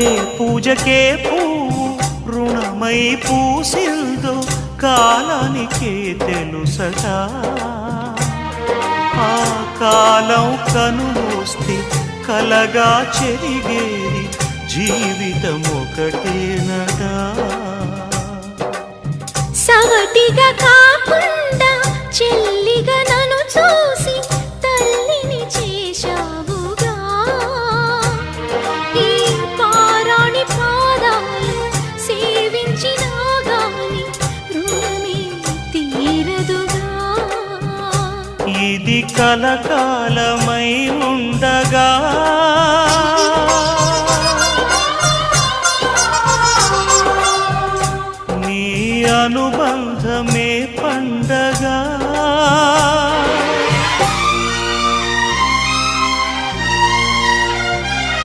ఏ పూజకే పువ్వు రుణమై పూసిందో కాలానికే తెలుసట. ఆ కాలం కనుమూస్తే కలగా చెరిగేది జీవితం ఒకటేనట సవతిగా ఇది కలకాలమై ఉండగా. నీ అనుబంధమే పం